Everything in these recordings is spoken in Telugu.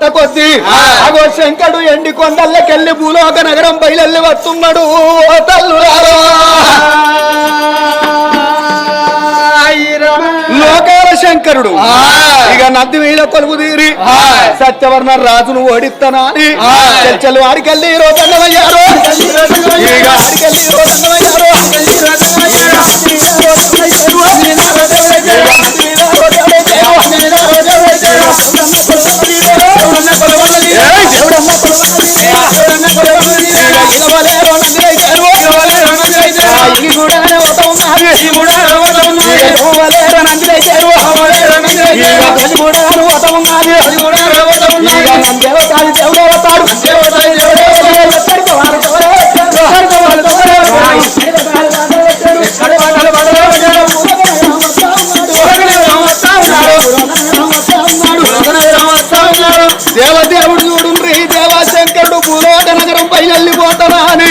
కొద్ది. అగో శంకరుడు ఎండి కొండల్లకెళ్ళి భూలోక నగరం బయలెల్లి వస్తున్నాడు ఓ తల్లులారా లోకాల శంకరుడు. ఇక నది మీద కొలువు తీరి. సత్యవర్ణ రాజును ఓడిస్తానా అని చర్చలు ఆడికెళ్ళి రోదన్నమయ్యారు ఇక ఆడికెళ్ళి రోదన్నమయ్యారు దేవదేవుడు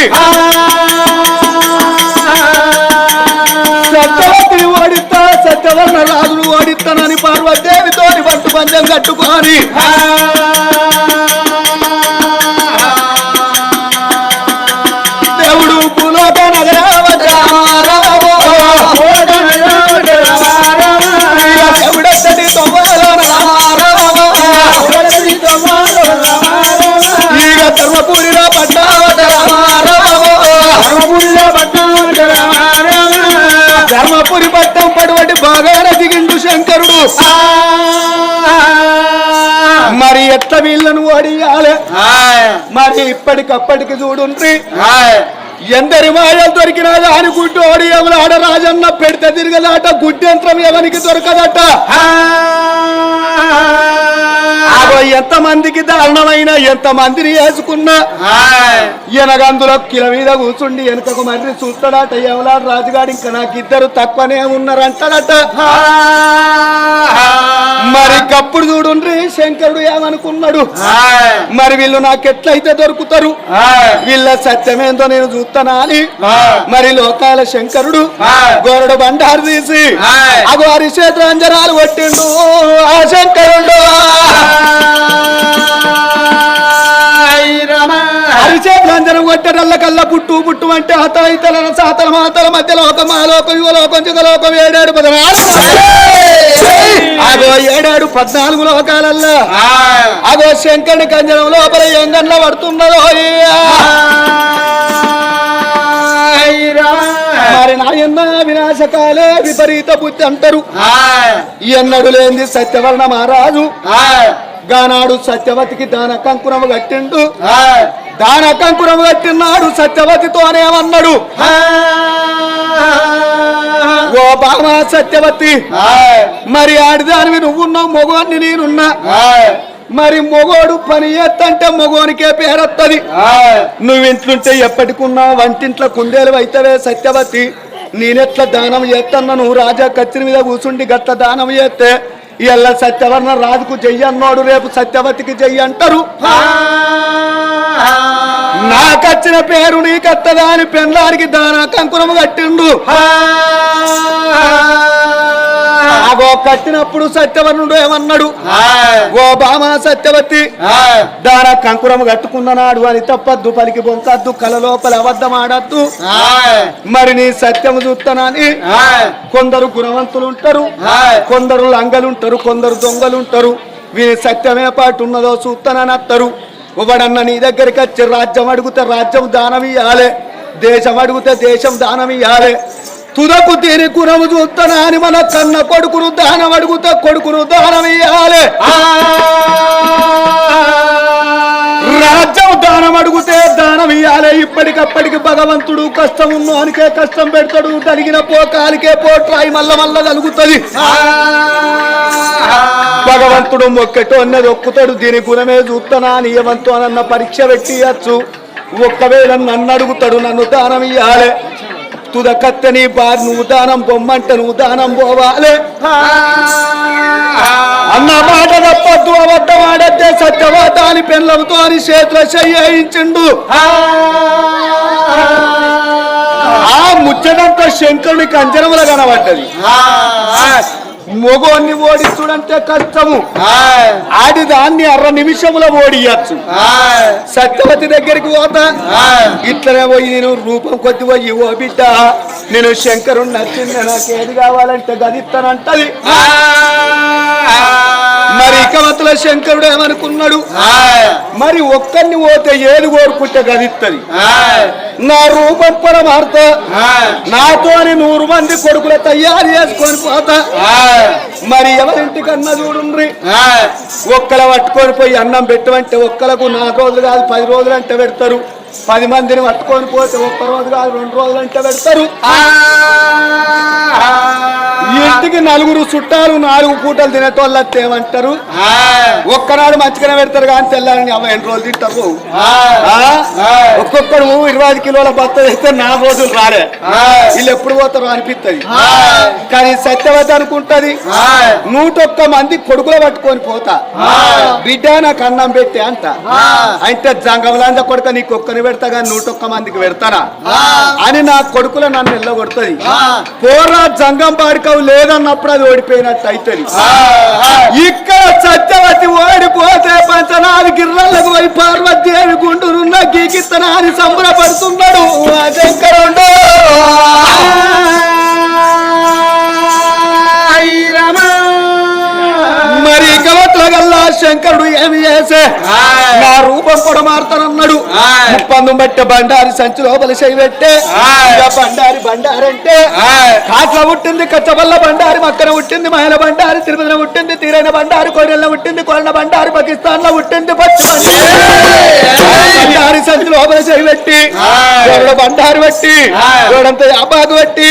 వెళ్ళిపోతానా ఓడిస్తా సత్యవర్ణ రాజులు ఓడిస్తానని పార్వదేవితో పట్టు పంచం కట్టుకొని. ధర్మపురి పట్టం పడువటి బాగానే దిగిండు శంకరుడు. మరి ఎట్ల వీళ్ళను ఓడియాలే మరి ఇప్పటికప్పటికి చూడుండ్రి. ఎందరి మాయలు దొరికినా దాని గుడ్డు ఓడి ఎవలాడ రాజన్న పెడితే తిరగదాట గుడ్డెంత్రం ఎవరికి దొరకదట? ఎంత మందికి దారుణమైన ఎంత మందిని వేసుకున్నా ఎనగందులో కిల మీద కూర్చుండి వెనుకకు మర్రి చూస్తాడట ఎవలాడు రాజుగాడు ఇంకా నాకు ఇద్దరు తక్కువనే ఉన్నారంటాడట. మరి కప్పుడు చూడుండ్రి శంకరుడు ఏమనుకున్నాడు? మరి వీళ్ళు నాకెట్లయితే దొరుకుతారు? వీళ్ళ సత్యమేందో నేను చూస్తానా అని? మరి లోకాల శంకరుడు గోరడు బండారు తీసి అగో హరిక్షేత్రాంజనాలు కొట్టిండు ఆ శంకరుడు. హరిచేతులందరం కొట్టడల్ల కల్ల పుట్టు పుట్టు అంటే హత ఇతల సాతల మాతల మధ్యలో ఒక మాలోకం యువలోకం యుగలోకం ఏడాడు పదనాలు అగో ఏడాడు పద్నాలుగు లోకాలల్లా. అగో శంకరుని కంజనం లోపల ఎంగన్ల పడుతున్నదో నాయన్న వినాశకాలే విపరీత బుద్ధి అంటారు. ఎన్నడు లేని సత్యవర్ణ మహారాజు. గానాడు సత్యవతికి దాన కంకురము కట్టిండు. దాన కంకురము కట్టినాడు సత్యవతితోనేమన్నాడు ఓ బామా సత్యవతి. మరి ఆడిదానివి నువ్వున్నావు మొగోన్ని నేనున్నా. మరి మొగోడు పని ఎత్తంటే మొగోనికే పేరత్తది. నువ్వు ఇంట్లుంటే ఎప్పటికున్నా వంటింట్లో కుందేలు అయితవే సత్యవతి. నేనెట్లా దానం చేస్తాను నువ్వు రాజా కత్తిరి మీద కూర్చుండి గట్ల దానం చేస్తే ఇలా సత్యవర్ణ రాజుకు చెయ్యి అన్నాడు రేపు సత్యవతికి చెయ్యి అంటారు నాకచ్చిన పేరు నీకత్తదా అని పెళ్ళానికి దానా కంకురము కట్టిండు అగో కట్టినప్పుడు సత్యవర్ణుడు ఏమన్నాడు? ఓ బామా సత్యవతి దాన కంకురము కట్టుకున్ననాడు అని తప్పద్దు పలికి బొంకద్దు కల లోపల అబద్ధం ఆడద్దు మరి నీ సత్యము చూస్తానని కొందరు గుణవంతులు ఉంటారు కొందరు లంగలుంటారు కొందరు దొంగలుంటారు. వీరి సత్యమే పాటు ఉన్నదో చూస్తానని అత్తరు ఒకడన్న నీ దగ్గరికి వచ్చి రాజ్యం అడిగితే రాజ్యం దానం ఇయ్యాలే దేశం అడిగితే దేశం దానం ఇయ్యాలే తుదకు దీని గుణము చూస్తానా అని మన కన్న కొడుకును దానం అడుగుతా కొడుకును దానం ఇయ్యాలే. రాజ్యం దానం అడిగితే దానం ఇయ్యాలే. ఇప్పటికప్పటికి భగవంతుడు కష్టం ఉన్నోనికే కష్టం పెడతాడు. తలిగిన పో కాలికే పోట్రాయి మల్ల మల్ల కలుగుతుంది భగవంతుడు మొక్కటోన్నది ఒక్కుతాడు. దీని గుణమే చూస్తానా నియమంతో అన్న పరీక్ష పెట్టియచ్చు ఒక్కవేళ నన్ను అడుగుతాడు నన్ను దానం ఇయ్యాలే. తుద కత్తని బార్ నువ్వు దానం బొమ్మంటే నువ్వు దానం పోవాలి అన్న మాట తప్పద్దు అబద్ధం ఆడద్దే సత్యవాత అని పెళ్ళవుతో అని చేతుల చేయించిండు ఆ ముచ్చటంతో శంకరుని కంజనముల కనబడ్డది. మొగోన్ని ఓడించుడంటే కష్టము. ఆడి దాన్ని అర నిమిషములో ఓడియచ్చు. సత్యవతి దగ్గరికి పోతా? ఇట్లనే పోయి నేను రూపం కొద్ది పోయి ఓ బిడ్డ నేను శంకరుడు నచ్చింది నాకు ఏది కావాలంటే గదిస్తానంటది మరి ఇకవతుల శంకరుడు ఏమనుకున్నాడు? మరి ఒక్కరిని పోతే ఏది కోరుకుంటే గదిత్తది నా రూపం పరమార్త నాతోని నూరు మంది కొడుకుల తయారు చేసుకొని పోతా. మరి ఎవరింటికన్నా చూడుండ్రి? ఒక్కల పట్టుకొని పోయి అన్నం పెట్టమంటే ఒక్కలకు నాలుగు రోజులు కాదు పది రోజులు అంటే పెడతారు. పది మందిని పట్టుకొని పోతే ఒక్క రోజు కాదు రెండు రోజులు అంటే పెడతారు. ఇంటికి నలుగురు చుట్టాలు నాలుగు పూటలు తినేటోళ్ళు ఏమంటారు? ఒక్కనాడు మంచిగానే పెడతారు కానీ తెల్లారని అమ్మ ఎన్ని రోజులు తింటారు ఆ? ఒక్కొక్కడు ఇరవై ఐదు కిలోల బత్త వేస్తే నాలుగు రోజులు రాలే. వీళ్ళు ఎప్పుడు పోతారో అనిపిస్తుంది కానీ సత్యవతి అనుకుంటది నూటొక్క మంది కొడుకులు పట్టుకొని పోతా. బిడ్డ నాకు అన్నం పెట్టి అంట. అంటే జంగమలాంజ కొడుక నీకు ఒక్కని పెడతా కానీ నూటొక్క మందికి పెడతానా అని నా కొడుకులు నన్ను ఎల్లగొడుతుంది పోరా జంగం పాడుకవు లేదన్నప్పుడు అది ఓడిపోయినట్టు అవుతుంది ఇక్కడ సత్యవతి ఓడిపోతే పంచనాలు గిర్రలకు పోయి పార్వతీదేవి గుండునున్న గీకిత్తనా అని సంబరపడుతున్నాడు. శంకరుడు మరి కవట్ల గల్లా శంకరుడు ఏమి చేసే? నా రూపం కూడా మారుతానన్నాడు ముప్పందు బట్ట బండారి సంచి లోపల చేయి పెట్టే. ఇక బండారి బండారంటే. కాట్ల పుట్టింది కచ్చబల్ల బండారి మక్కన పుట్టింది మహిళ బండారి తిరుపతిన పుట్టింది తీరైన బండారి కోరెల్ల పుట్టింది కొరణ బండారి పాకిస్తాన్లో పుట్టింది బండారి. సంచి లోపల చేయి పెట్టి గోడ బండారు పట్టి గోడంతా యాపాకు పట్టి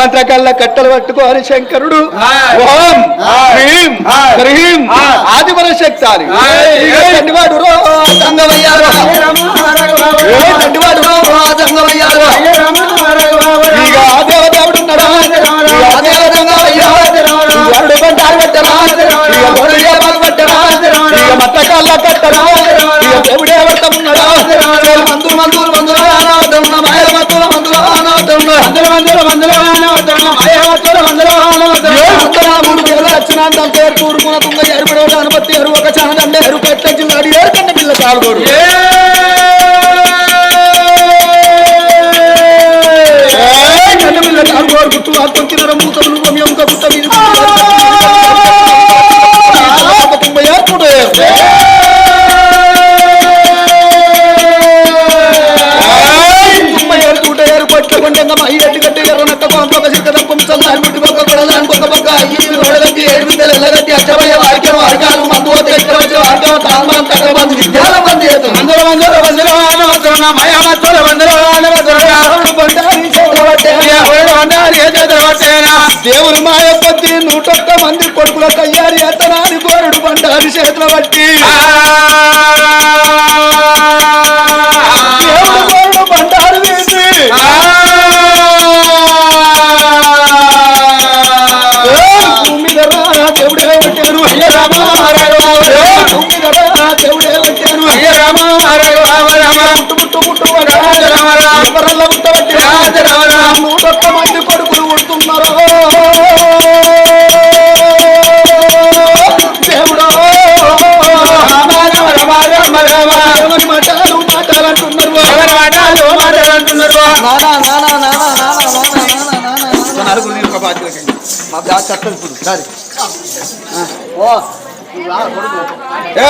మంత్రకల్ల కట్టలు పట్టుకోని శంకరుడు. ఓం హ్రీం హ్రీం ఆదిపర శక్తాలి. తండ్రివాడు రో తంగమయ్యారు ఏ తండ్రివాడు ఎరువు ఒక చానంటే ఎరుపు ఎట్లొచ్చి నాడు ఏడుకంటే పిల్ల కాలుగోడు పిల్ల కాలుగోడు గుట్టు ఆత్మ తినడం మూతం నువ్వు ఎముక గుట్ట మీద తుంగ ఏర్పడు దేవుడు మాయ పొద్దు నూటొక్క మంది కొడుకుల తయారు చేతనాని కోరుడు బండారి చేతుల బట్టి దేవుడు కోరుడు బండారు వేసి. భూమి మీద రా దేవుడే వచ్చారు. అయ్య రామ భూమి మీద రా దేవుడే వచ్చారు. అయ్య రామ పుట్టు పుట్టు పుట్టు ఎవరల్ల పుట్టబట్టి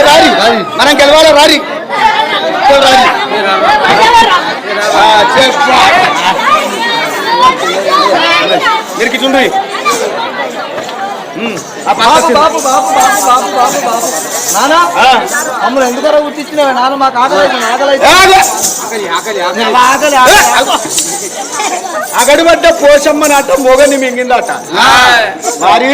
రారి మనం గెలవాలి రారి? చెప్పు. చూడండి బాబు బాబు బాబు బాబు బాబు బాబు బాబు నానా మమ్మల్ని ఎందుకరా గుర్తించినవే నాన్న మాకు ఆకలి అవుతుంది, ఆకలి అగడిపడ్డ పోషమ్మనట మొగని మింగిందట. మరి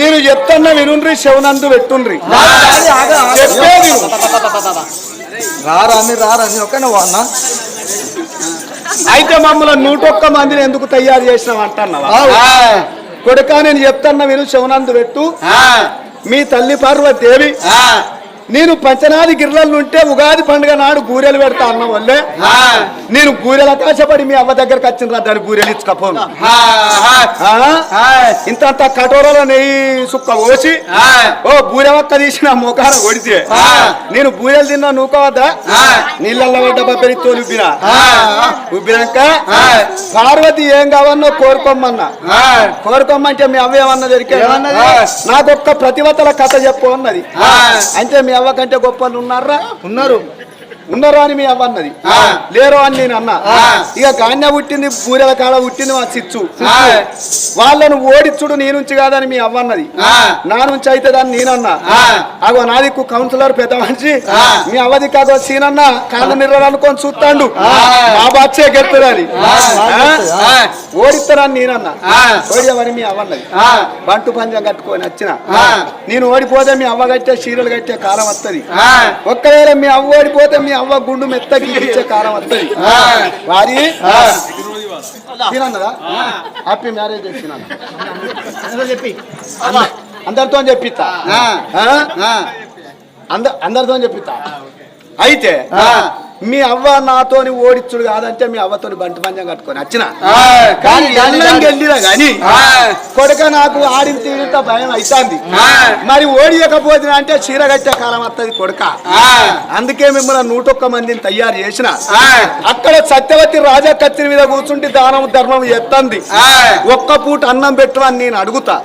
నేను చెప్తున్నా వినుండ్రి శివనందు పెట్టుండ్రి. ఆగలి, ఆగలి, ఆగలి. చెప్పే విను. రారా మీరు రారా అన్న అయితే మమ్మల్ని నూటొక్క మందిని ఎందుకు తయారు చేసినావు అంటున్నావా? కొడుక నేను చెప్తున్నా విను శివనందు పెట్టు. మీ తల్లి పార్వతీదేవి. నేను పంచనాది గిర్రలు ఉంటే ఉగాది పండుగ నాడు గూరెలు పెడతా అన్న వల్లే నేను బూరెల కాశపడి మీ అవ్వ దగ్గరకు వచ్చిన దాని బూరెలు ఇచ్చుకపోను. ఇంత కటోరలో నెయ్యి సుక్క పోసి. ఓ బూరెవక్క తీసిన మోకాన కొడితే. నేను బూరెలు తిన్నా నూకోవద్దా. నీళ్ళల్లో పడ్డ బబ్బరి తోలు ఉబ్బినా. ఉబ్బినాక. పార్వతి ఏం కావన్నో కోరుకోమన్నా. కోరుకోమంటే మీ అవ్వ ఏమన్నా దొరికే ఏమన్నది? నాకు ఒక్క ప్రతివతల కథ చెప్పు అన్నది. అంటే మీ అవ్వ కంటే గొప్ప ఉన్నారా? ఉన్నారు. ఉన్నారా అని మీ అవ్వ అన్నది. లేరు అని నేను అన్నా ఆ. ఇక గాన్య పుట్టింది బూరెల కాడ పుట్టింది మా చిచ్చు. వాళ్ళను ఓడిచ్చుడు నీ నుంచి కాదని మీ అవ్వ అన్నది. నా నుంచి అయితే దాన్ని నేనన్నా. అగో నా దిక్కు కౌన్సిలర్ పెద్ద మనిషి. మీ అవ్వ దిక్కు అగో సీనన్న కాళ్ళ నిర్రలు అనుకొని చూస్తాండు. మా ఆ. ఆ. ఓడిస్తానని నేనన్నా ఆ. ఓడియమని మీ అవ్వ అన్నది ఆ. బంటు పంజం కట్టుకొని వచ్చిన. నేను ఓడిపోతే మీ అవ్వ కట్టే చీరలు కట్టే కాలం వస్తుంది. ఒక్కవేళ మీ అవ్వ ఓడిపోతే మీ అవ్వ గుండు మెత్తకి ఇచ్చే కాలం వస్తుంది. వారి. తినన్నదా హ్యాపీ మ్యారేజ్ చేసిన చెప్పి. అందరితో చెప్పిస్తా. అందరితో చెప్పిస్తా. అయితే. మీ అవ్వ నాతోని ఓడిచ్చుడు కాదంటే మీ అవ్వతోని బంటి పంజం కట్టుకొని వచ్చిన. కానీ వెళ్ళినా. కొడుక నాకు ఆడిన తీరిత భయం అవుతుంది. మరి ఓడియకపోతే అంటే చీర కట్టే కాలం వస్తుంది కొడుక. అందుకే మిమ్మల్ని నూటొక్క మందిని తయారు చేసిన. అక్కడ సత్యవతి రాజా కత్తిరి మీద కూర్చుంటే దానం ధర్మం ఎత్తంది. ఒక్క పూట అన్నం పెట్టమని నేను అడుగుతా.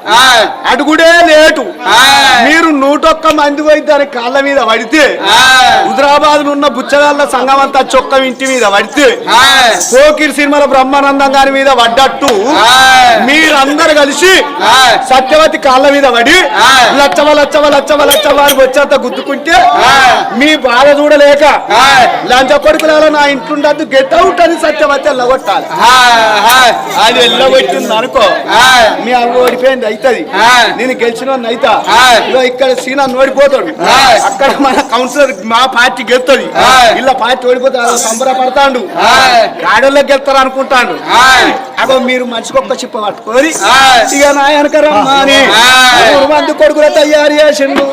అడుగుడే లేటు. మీరు నూటొక్క మంది పోయి దాని కాళ్ళ మీద పడితే ఆ. హుజరాబాద్ ఉన్న బుచ్చగాళ్ళ సంఘం అంతా చొక్క ఇంటి మీద పడితే. పోకిరి సినిమాల బ్రహ్మానందం గారి మీద పడ్డట్టు. మీరందరు కలిసి. సత్యవతి కాళ్ళ మీద పడి. లచ్చవ లచ్చవ లచ్చవ లచ్చవ అని వచ్చేంత గుద్దుకుంటే. మీ బాధ చూడలేక. లంచ కొడుకులలో నా ఇంట్లుండద్దు గెట్ అవుట్ అని సత్యవతి. ఆ. అది వెళ్ళగొట్టింది అనుకో. మీ అవ్వ ఓడిపోయింది అవుతుంది. నేను గెలిచిన అయితా ఇక్కడ సీనా ఓడిపోతాడు. అక్కడ మన కౌన్సిలర్ మా పార్టీ గెలుతుంది. ఇలా పార్టీ ఓడిపోతే అలా సంబరపడతాడు ఆ. గాడోళ్ళకి గెలుతారు అనుకుంటాడు. అగో మీరు మనిషికి ఒక్క చిప్ప పట్టుకొని. ఇక నా వెనకరమ్మా అని ఆ. నూరు మంది కొడుకుల తయారు చేసిండు.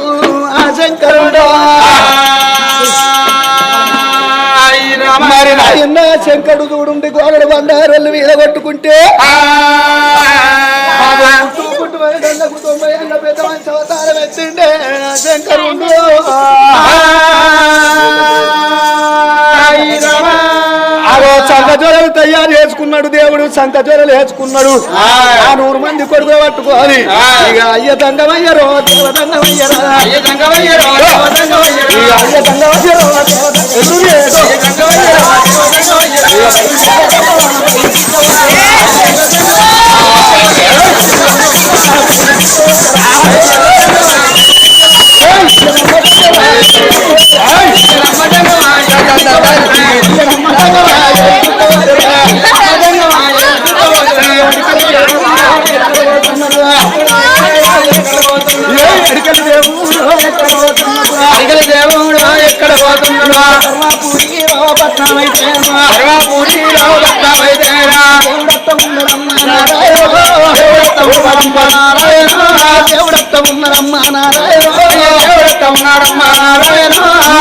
ఆ శంకరుడు. మరి నా ఎన్న శంకరుడు చూడుండి గోడలు బండారులు మీద కొట్టుకుంటే. శంకరుడు. అగో సంత జ్వరాలు తయారు చేసుకున్నాడు దేవుడు సంత జ్వరాలు వేసుకున్నాడు. ఆ. నూరు మంది కొడుకు పట్టుకోవాలి. ఇక అయ్య దంగమయ్యరో దేవ దంగమయ్యరా అయ్య దంగమయ్యరో దేవ దంగ- ఎదురు ధర్మాపురిలో పట్నమైతేనా? దేవుడత్త ఉన్నదమ్మా నారాయణ. దేవుడత్త ఉన్నదమ్మా నారాయణ.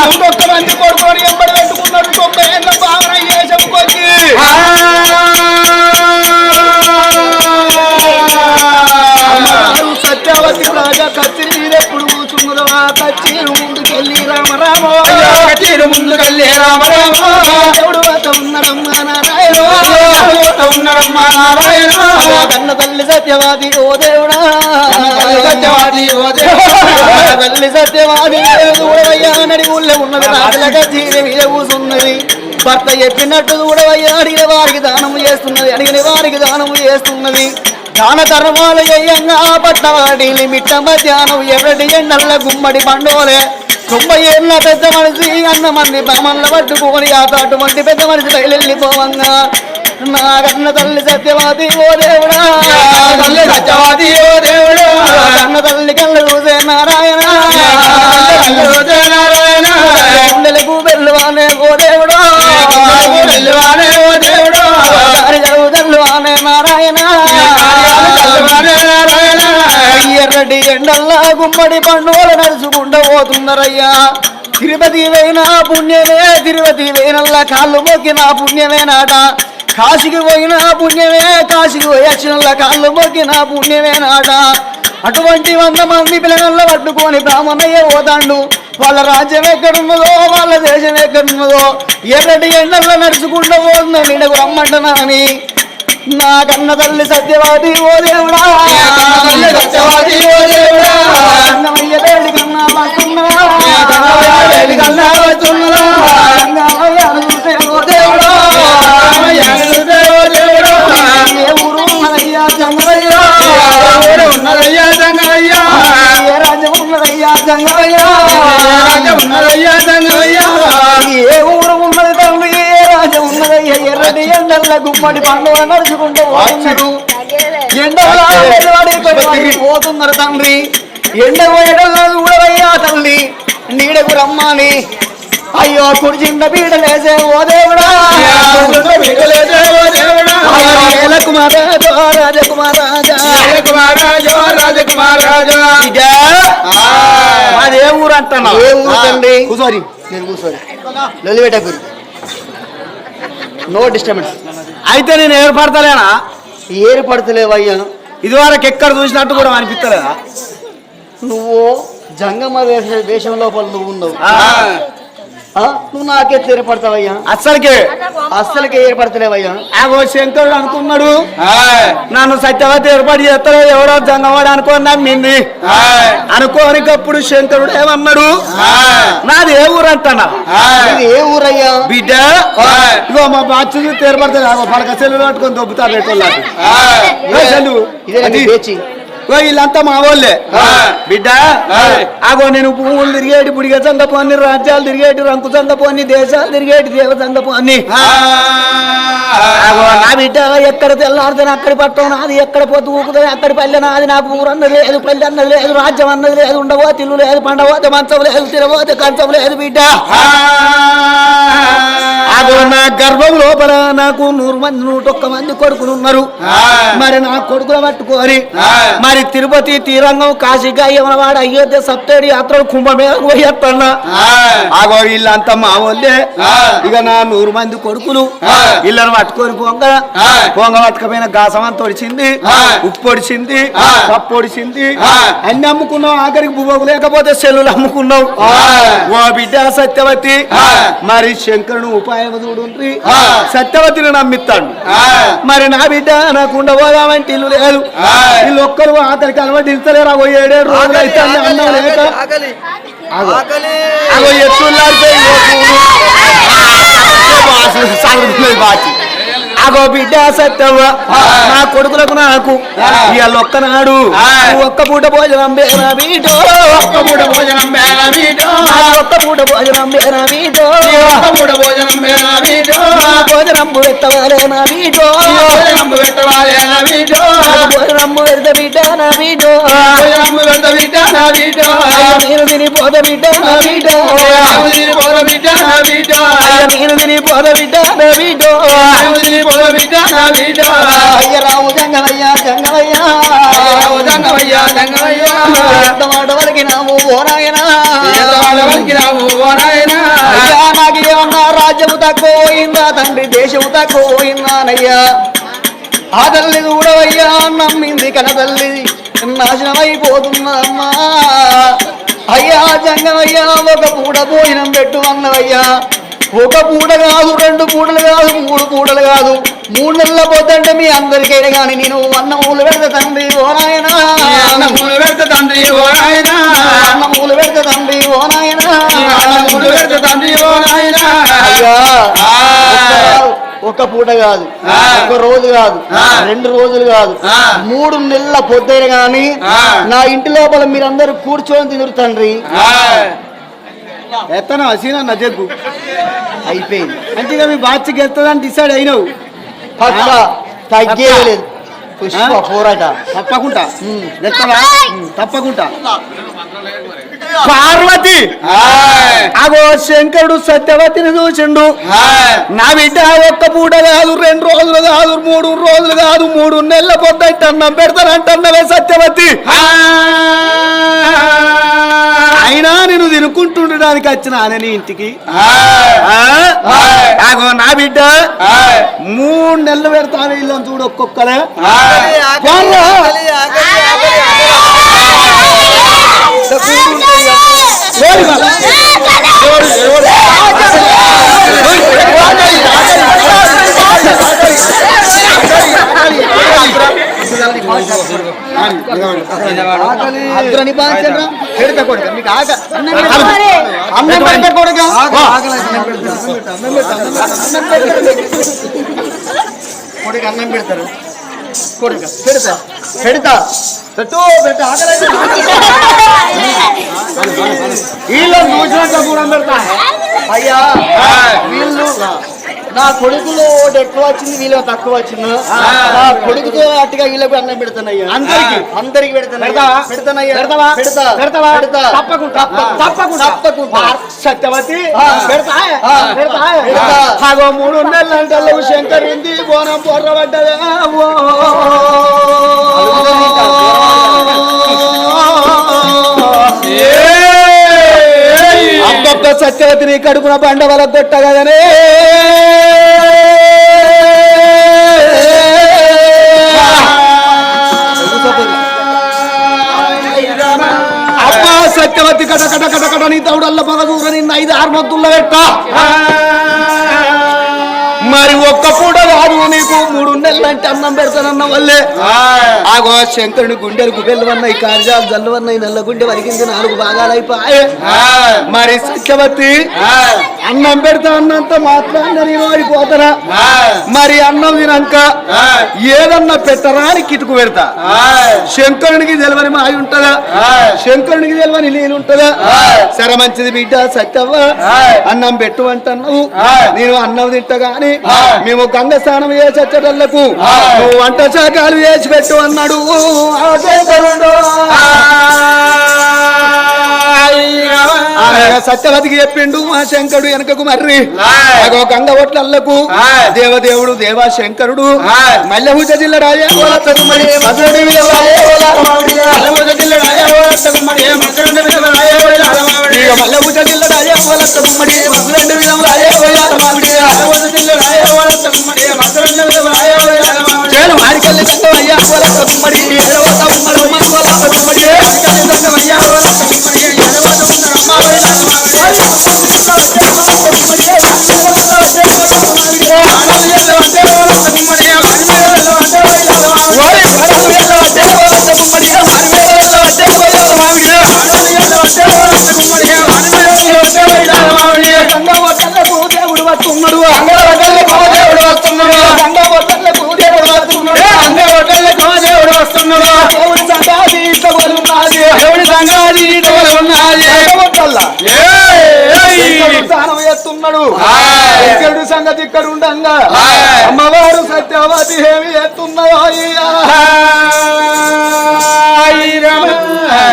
నూటొక్క మంది కొడుకోని ఎంబడి పెట్టుకున్నాడు తొంభై ఏళ్ళ భావన సత్యవతి రాజా కత్తిరి కూర్చున్నదో కచ్చి ముందుకెళ్ళి రామరామో. ముందుకెళ్ళి రామరామ. దేవుడు ఉన్నాడమ్మా నారాయణ. ఉన్నాడమ్మా నారాయణ. కన్న తల్లి సత్యవాది ఓ దేవుడా సత్యవాది ఓ దేవుడా. తల్లి సత్యవాది చూడవయ్యా నడి ఊళ్ళో ఉన్నది రాజులగా జీవి మీద కూసున్నది. భర్త చెప్పినట్టు చూడవయ్యా. అడిగిన వారికి దానము చేస్తున్నది. అడిగిన వారికి దానము చేస్తున్నది. దాన ధర్మాలు చేయంగా పట్టవాడిని మిట్ట మధ్యాహ్నం ఎవరి ఎండల్ల గుమ్మడి పండోలే తొంభై ఏళ్ళ పెద్ద మనిషి అన్న మంది బ్రహ్మణుల పట్టుకొని అటువంటి పెద్ద మనిషి వెళ్ళిపోవంగా నా కన్న తల్లి సత్యవాది ఓ దేవుడా. తల్లి సత్యవాది ఓ దేవుడు. కన్న తల్లి కళ్ళు చూసే నారాయణ. నారాయణ. గుండెలకు వెళ్ళువానే ఓ దేవుడా. వెళ్ళువానే ఓ ఎర్రటి ఎండల్లా గుమ్మడి పండుగలు నడుచుకుంటూ పోతున్నారయ్యా తిరుపతి పోయినా పుణ్యమే తిరుపతి పోయినల్లా కాళ్ళు మొక్కిన పుణ్యమే నాట కాశీకి పోయినా పుణ్యమే కాశీకి పోయి కాళ్ళు మొక్కిన పుణ్యమే నాట అటువంటి వంద మంది పిల్లల పట్టుకొని బ్రాహ్మణయ్య పోతాండు వాళ్ళ రాజ్యం ఎక్కడున్నదో వాళ్ళ దేశం ఎక్కడున్నదో ఎర్రటి ఎండల్లో నడుచుకుంటూ పోతుందో నీడకు రమ్మంటున్నాని నా కన్న తల్లి సత్యవాది ఓ దేవుడా తల్లి సత్యవతి ఓ దేవుడా. అన్నమయ్య వేడి కన్నా. వేడి కన్నా పట్టున్నా. అన్నమయ్య చూసే ఓ దేవుడా. ఏ ఊరు ఉన్నదయ్యా జంగమయ్య. ఏ రాజ్యం ఉన్నదయ్యా జంగమయ్య. ఏ ఎర్రటి ఎండల్ల గుమ్మడి పండుగ నడుచుకుంటూ పోతున్నాడు ఎండలో పోతున్నారు తండ్రి. ఎండ పోయడంలో చూడవయ్యా తల్లి. నీడకు రమ్మని అయ్యో కుడిచింద పీడ లేసే ఓ దేవుడా. రాజకుమారాజా రాజకుమారాజా. ఇదే? అదే ఊరు అంటున్నా ఏ ఊరు తండ్రి? కూర్చోరి నేను కూర్చోని లొలిపెట్టకూరి నో డిస్టర్బెన్స్ అయితే నేను ఏర్పడతలేనా? ఏరు పడతలేవయ్యా ఇదివరకు ఎక్కడ చూసినట్టు కూడా అనిపిస్తలేదా? నువ్వు జంగమ వేష వేషం లోపల నువ్వు ఉన్నావు? నువ్వు నాకే ఏర్పడతావయ్యా? అస్సలకే. అస్సలకే ఏర్పడతలేవయ్యా? ఆగో శంకరుడు అనుకున్నాడు. నన్ను సత్యవతి ఏర్పాటు చేస్తారో ఎవరో జంగవాడు అనుకోని నమ్మింది అనుకోనికప్పుడు శంకరుడు ఏమన్నాడు? నాది ఏ ఊరు ఇది ఏ ఊరయ్యా? బిడ్డ ఇగో మా బాచు ఏర్పడుతుంది ఆగో పడక సెల్లు? పట్టుకొని దొబ్బుతారు ఓ వీళ్ళంతా మా వాళ్ళే. బిడ్డ ఆగో నేను పువ్వులు తిరిగేటి బుడిగ సంగపు అన్ని రాజ్యాలు తిరిగేటి రంకు సంగపు అన్ని దేశాలు తిరిగేటి దేవ సంగపు అన్ని. ఆగో నా బిడ్డ ఎక్కడ తెల్లారితే అక్కడి పట్టం నాది ఎక్కడ పొద్దు ఊకుతుంది అక్కడి పల్లె నాది నాకు ఊరు అన్నది లేదు పల్లె అన్నది లేదు రాజ్యం అన్నది లేదు ఉండవో తిల్లు లేదు పండవోతే మంచం లేదు తిరగోతే కంచం లేదు బిడ్డ. ఆగో నా గర్భం లోపల నాకు నూరు మంది నూటొక్క మంది కొడుకులు ఉన్నారు. మరి నా కొడుకులు పట్టుకొని మరి తిరుపతి తీరంగం కాశీగా యమనవాడ అయోధ్య సప్తేడి యాత్రలు కుంభమేళకు పోయేస్తున్నా ఆగో వీళ్ళంతా మా వాళ్ళే. ఇక నా నూరు మంది కొడుకులు. వీళ్ళని పట్టుకొని పొంగ. పొంగ పట్టుకపోయిన గాసం అంత ఒడిచింది ఉప్పు ఒడిచింది. పప్పు ఒడిచింది. అన్ని అమ్ముకున్నావు ఆఖరికి బువ్వకు లేకపోతే సెల్లులు అమ్ముకున్నావు ఓ బిడ్డ సత్యవతి. మరి శంకరుడు ఉపాయం చూడుండ్రి. సత్యవతిని నమ్మిస్తాడు మరి నా బిడ్డ నాకు ఉండబోదామంటే ఇల్లు లేదు. వీళ్ళు ఒక్కరు అతనికి అలవాటు ఇస్తలేరు అగో ఏడేడు రోజులు అయితే అన్నం లేక అగో ఎత్తుల్లాడిపోయి అగో బిడ్డ సత్యవ్వ నా కొడుకులకు నాకు. ఇవాళ ఒక్కనాడు నువ్వు ఒక్క పూట భోజనం బేనా బీటో. ఒక్క పూట భోజనం బేనా బీటో. ఒక్క పూట భోజనం బేనా బీటో. భోజనం పెట్టవాలే నా బీటో. భోజనం పెడితే బిడ్డ నా బీటో. నేను తిని పోత బిడ్డ నా బీటో. నేను తిని పోత బిడ్డ నా బీటో. అయ్య రాము జంగమయ్య జంగమయ్య ఎంత మాట వరకు నాము ఓనాయనా? అయ్యా నాకు ఏమన్నా రాజ్యము తక్కువ పోయిందా తండ్రి దేశము తక్కువ పోయిందానయ్యా ఆ తల్లి చూడవయ్యా నమ్మింది కన తల్లి. నాశనమైపోతున్నదమ్మా అయ్యా జంగమయ్యా ఒక పూట భోజనం పెట్టు అన్నవయ్యా. ఒక పూట కాదు రెండు పూటలు కాదు మూడు పూటలు కాదు. మూడు నెలల పోతంటే మీ అందరికైనా కానీ నేను అన్న మూలు పెడతా తండ్రి ఓ నాయనా. అన్న మూలు పెడతా తండ్రి ఓ నాయనా. అయ్యా. ఒక్క- ఒక్క పూట కాదు ఒక రోజు కాదు రెండు రోజులు కాదు మూడు నెలల పొద్దున గాని నా ఇంటి లోపల మీరందరూ కూర్చొని తినురు తండ్రి. ఎత్తనా? అసీనా నా జగ్గు అయిపోయింది. అంటే మీ బాచ్కి ఎత్తదని డిసైడ్ అయినావు. తగ్గేయలేదు. పోరాట. తప్పకుండా. ఎత్తవా తప్పకుండా. పార్వతి. అగో శంకరుడు సత్యవతిని చూసిండు. నా బిడ్డ ఒక్క పూట కాదు రెండు రోజులు కాదు మూడు రోజులు కాదు మూడు నెలల పొద్దుంటే అన్నం పెడతానంటున్నవే సత్యవతి. అయినా నేను తినుకుంటుండడానికి వచ్చిన నీ ఇంటికి. ఆ? అగో నా బిడ్డ. మూడు నెలలు పెడతాను ఇల్లు చూడు ఒక్కొక్కలే. పోన్రా. ఓడి వాళ్ళ. ఓడి, ఓడి. అద్దురని బాంచండ్రా. పెడతా కొడుకా, మీకు ఆగ. అన్నం పెడతా. అన్నం పెడతా కొడుకా. ఆకలి, ఆకలి అయితే అన్నం పెడతా. అన్నం పెడతా, అన్నం పెడతా, అన్నం పెడతా. కొడుకు అన్నం పెడతారు కొడుక పెడతా పెడతా పెట్టు పెట్టు ఆకలి అయితే వీళ్ళని చూసినాక కూడా పెడతా అయ్యా వీళ్ళు నా కొడుకులో ఒకటి ఎక్కువ వచ్చింది వీళ్ళు తక్కువ వచ్చింది నా కొడుకుతో అట్టుగా వీళ్ళకు అన్నం పెడతానయ్యా అందరికి? అందరికి పెడతాను పెడతావా? పెడతానయ్యా పెడతావా? పెడతా పెడతావా? పెడతా తప్పకుండా, తప్ప- తప్పకుండా. తప్పకుండా సత్యవతి ఆ. పెడతా. అగో మూడు నెలలు అంటే శంకర్ ఉంది బోనం పొర్రబడ్డదే ఓ. అబ్బబ్బ సత్యవతిని కడుపున బండవల వల కొట్ట కదనే అబ్బా సత్యవతి కట కట కట కట నీ తౌడల్ల పగదూర నిన్న ఐదు ఆరు మద్దుల్లో పెట్ట మరి ఒక్క పూట కాదు నీకు. మూడు నెలలంటే అన్నం పెడతానన్న వల్లే ఆగో శంకరుని గుండెలకు వెళ్ళవన్నాయి కార్యాలు జల్లువన్నాయి నల్ల గుండె వరికింది నాలుగు భాగాలైపోయాయి. మరి సత్యవతి అన్నం పెడతా అన్నంత మాట్లాడిన నేను అయిపోతారా మరి అన్నం తినాక ఏదన్నా పెట్టరా అని కిటుకు పెడతా. శంకరునికి తెలియని మాయ ఉంటదా? శంకరునికి తెలియని నేను ఉంటదా? సరే మంచిది బిడ్డ సత్యవ్వ. అన్నం పెట్టు అంటున్నావు. నేను అన్నం తింటా గాని మేము గంగ స్నానం చేసేటళ్ళకు నువ్వు వంట శాఖలు వేసి పెట్టు అన్నాడు. శంకరుడు. సత్యవతికి చెప్పిండు మా శంకరుడు వెనకకు మర్రి. గంగ ఒట్లళ్ళకు దేవదేవుడు దేవా శంకరుడు మల్లెహూజ జిల్లా రాజే. మల్లెహూజ జిల్లా రాజే మధురడి విలువ రాజే ఓల మామిడి. ఇక మల్లెహూజ జిల్లా రాజే ఓలత్తకు మరి మధురడి విలువ ఎత్తున్నాడు ఇక్కడ సంగతి ఇక్కడ ఉండంగా. అమ్మవారు సత్యవతి ఏమి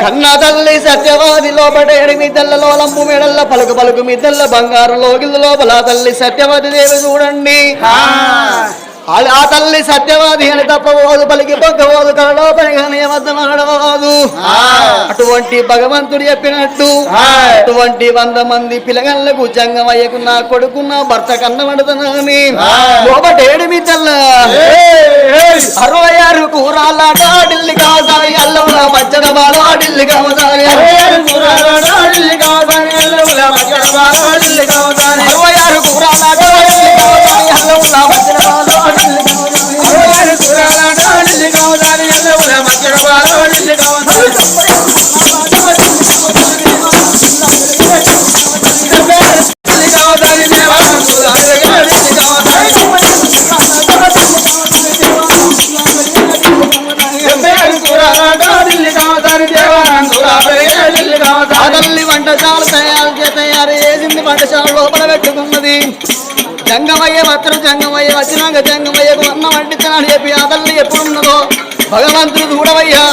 కన్న తల్లి సత్యవాది లోపట ఏడు మిద్దెలలో లంపు మెడల్ల పలుకు పలుకు మిద్దెల్ల బంగారు లోగిళ్ళ లోపల తల్లి సత్యవతి దేవి చూడండి. ఆ- తల్లి సత్యవాది అని తప్పబోదు పలికి పొక్కబోదు కలలో పనిగానే అబద్ధమాడబోదు అటువంటి భగవంతుడు చెప్పినట్టు అటువంటి వంద మంది పిల్లగాళ్ళకు జంగమయ్యకు నా కొడుకు నా భర్త కన్నబడుతున్నాని లోపట ఏడు మిద్దెల్ల అరవై ఆరు కూరాల ఢిల్లీ కావాలి అల్లం పచ్చడ బాల ఢిల్లీ కావాలి అరవై ఆరు కూరాల ఢిల్లీ కావాలి అల్లం వంటశాల తయారు చే తయారు చేసింది వంటశాల లోపల పెట్టుకున్నది. జంగమయ్య మాత్రం జంగమయ్య వచ్చినాక జంగమయ్యకు అన్న వండించనని చెప్పి ఆ ఎప్పుడున్నదో భగవంతుడు చూడవయ్యా.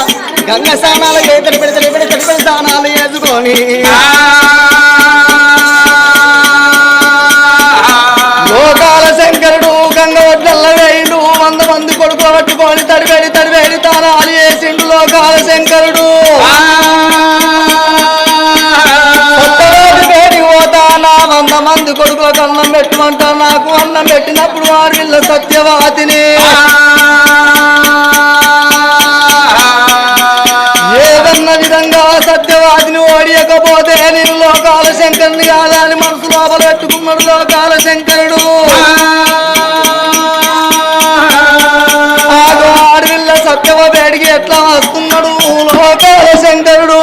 గంగ స్నానాలు ఏ తడి పెడితే పెడితే స్నానాలు వేసుకొని మంది కొడుకులకు అన్నం పెట్టమంటా. నాకు అన్నం పెట్టినప్పుడు వారి ఇళ్ళ సత్యవాతిని. ఏదన్న విధంగా సత్యవాదిని ఓడియకపోతే నేను లోకాల శంకరుని కాదా అని మనసు లోపల పెట్టుకున్నాడు లోకాల శంకరుడు. ఆడవిల్ల సత్యవ వేడికి ఎట్లా వస్తున్నాడు లోకాల శంకరుడు.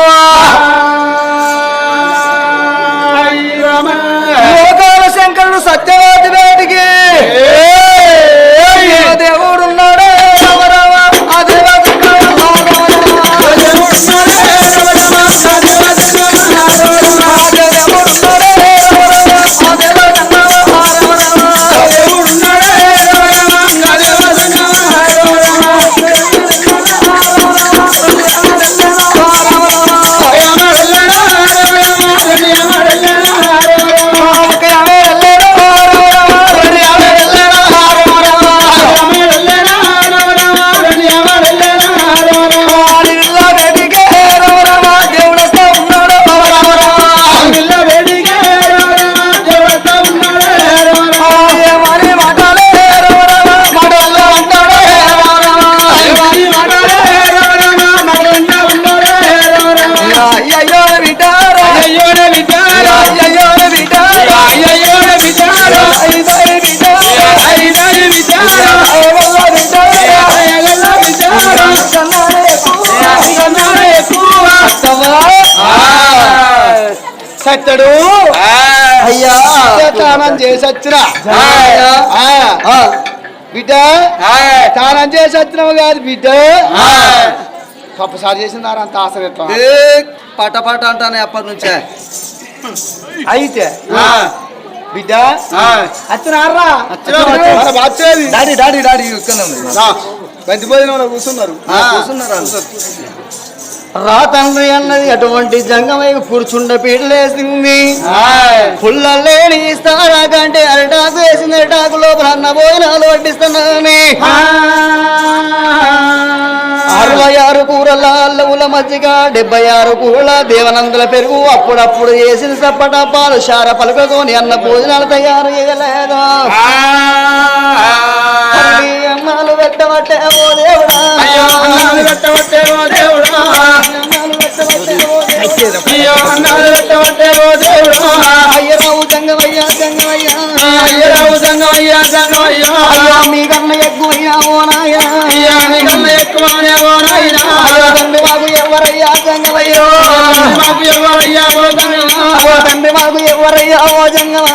ఆ. బిడ్డ స్నానం చేసి వచ్చినావు కాదు బిడ్డ తప్పసారి చేసినారు అంత ఆశ పెట్టాం పట పట అంటానే అప్పటి నుంచే అయితే బిడ్డ వచ్చినారా డాడీ డాడీ డాడీ ఇక్కడ ఉంది బంతి భోజనంలో కూర్చున్నారు కూర్చున్నారా? రా తండ్రి అన్నది అటువంటి జంగమై కూర్చుండ పీటలేసింది పుల్లలేని ఇస్తారా కంటే అరటాకు వేసింది అరటాకు లోపల అన్న భోజనాలు వడ్డిస్తున్నాని అరవై ఆరు కూరల అల్లముల మజ్జిగ డెబ్బై ఆరు కూరల దేవనందుల పెరుగు అప్పుడప్పుడు వేసిన సప్పట పాలు శార పలుకతోని అన్న భోజనాలు తయారు చేయలేదు? అన్నాలు పెట్టబట్టే ఓ దేవుడా. అన్నాలు పెట్టబట్టే ఓ దేవుడా. అయ్యరావు జంగమయ్యా జంగమయ్యా అయ్యా మీ కన్న ఎక్కువయ్యా ఓ నాయనా. అయ్యా తండ్రి మాకు ఎవరయ్యా జంగమయ్యో ఓ తండ్రి మాకు ఎవరయ్యా ఓ జంగమా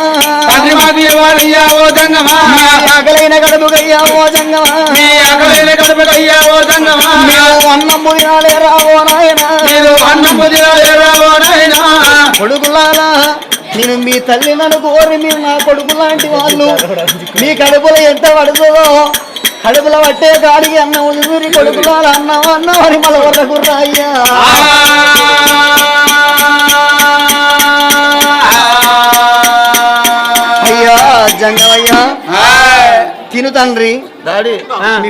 మీ ఆకలైన గడుపుకయ్యా ఓ జంగమా అన్నం ముడినాడే రావో నాయనా. కొడుకులాలా నేను మీ తల్లి నన్ను కోరి మీరు నా కొడుకు లాంటి వాళ్ళు. మీ కడుపులో ఎంత పడుతుందో కడుపులో పట్టే కాడికి అన్నం ఉదిరి కొడుకులాల అన్నం అన్నం అని మళ్ళీ వరకు రాయ్యా అయ్యా జంగమయ్యా. తిను తండ్రి. డాడీ. మీ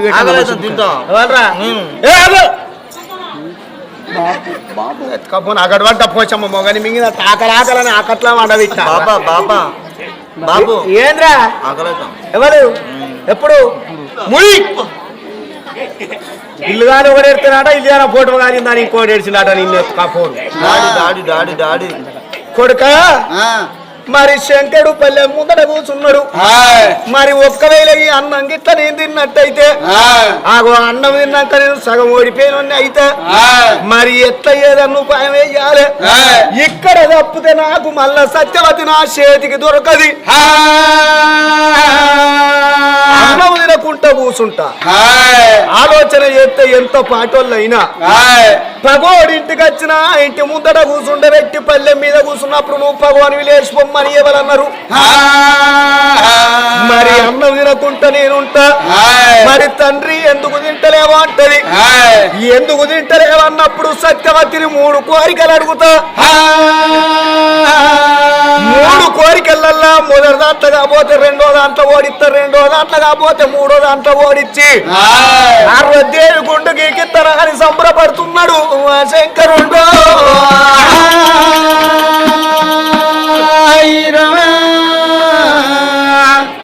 అక్కడ వంట పోచమ్మ మొగని మింగిన ఆకలి ఆకలని ఆకట్లా వండవిట్టా బాబా బాబా. బాబు. ఏంద్రా? ఎవరు? ఎప్పుడు? ముడి ఇల్లు కానీ ఒకటి ఎడుతున్నాట ఇల్లు కానీ ఫోటో కానీ దాని ఇంకోటి ఏడ్చిందట నిన్ను phone daddy daddy daddy daddy. కొడుక? మరి శంకరుడు పల్లె ముందట కూర్చున్నాడు. మరి ఒక్కవేళ ఈ అన్నం గిట్ల నేను తిన్నట్టయితే ఆగో అన్నం తిన్నాక నేను సగం ఓడిపోయిన అయితే మరి ఎట్లా ఏదన్నా ఉపాయం వేయాలి. ఇక్కడ తప్పితే నాకు మళ్ళా సత్యవతి నా చేతికి దొరకది. అన్నం తినకుంటా కూర్చుంటా. ఆలోచన చేస్తే ఎంత పాటోళ్ళైనా. పగోడి ఇంటికి వచ్చిన ఇంటి ముందట కూర్చుండబెట్టి పల్లె మీద కూర్చున్నప్పుడు నువ్వు పగవాని లేచిపోమ్మని ఎవరన్నారు మరి అన్నం తినకుంటా నేనుంటా. మరి తండ్రి ఎందుకు తింటలేవో అంటది. ఎందుకు తింటలేవు అన్నప్పుడు సత్యవతిని మూడు కోరికలు అడుగుతా. మూడు కోరికలల్లా మొదటి దాంట్లో కాకపోతే రెండో దాంట్లో ఓడిస్తా రెండో దాంట్లో కాకపోతే మూడో దాంట్లో ఓడిచ్చి. పార్వదేవి గుండు గీకిత్తరా అని సంబరపడుతున్నాడు. శంకరుడు. বাইরা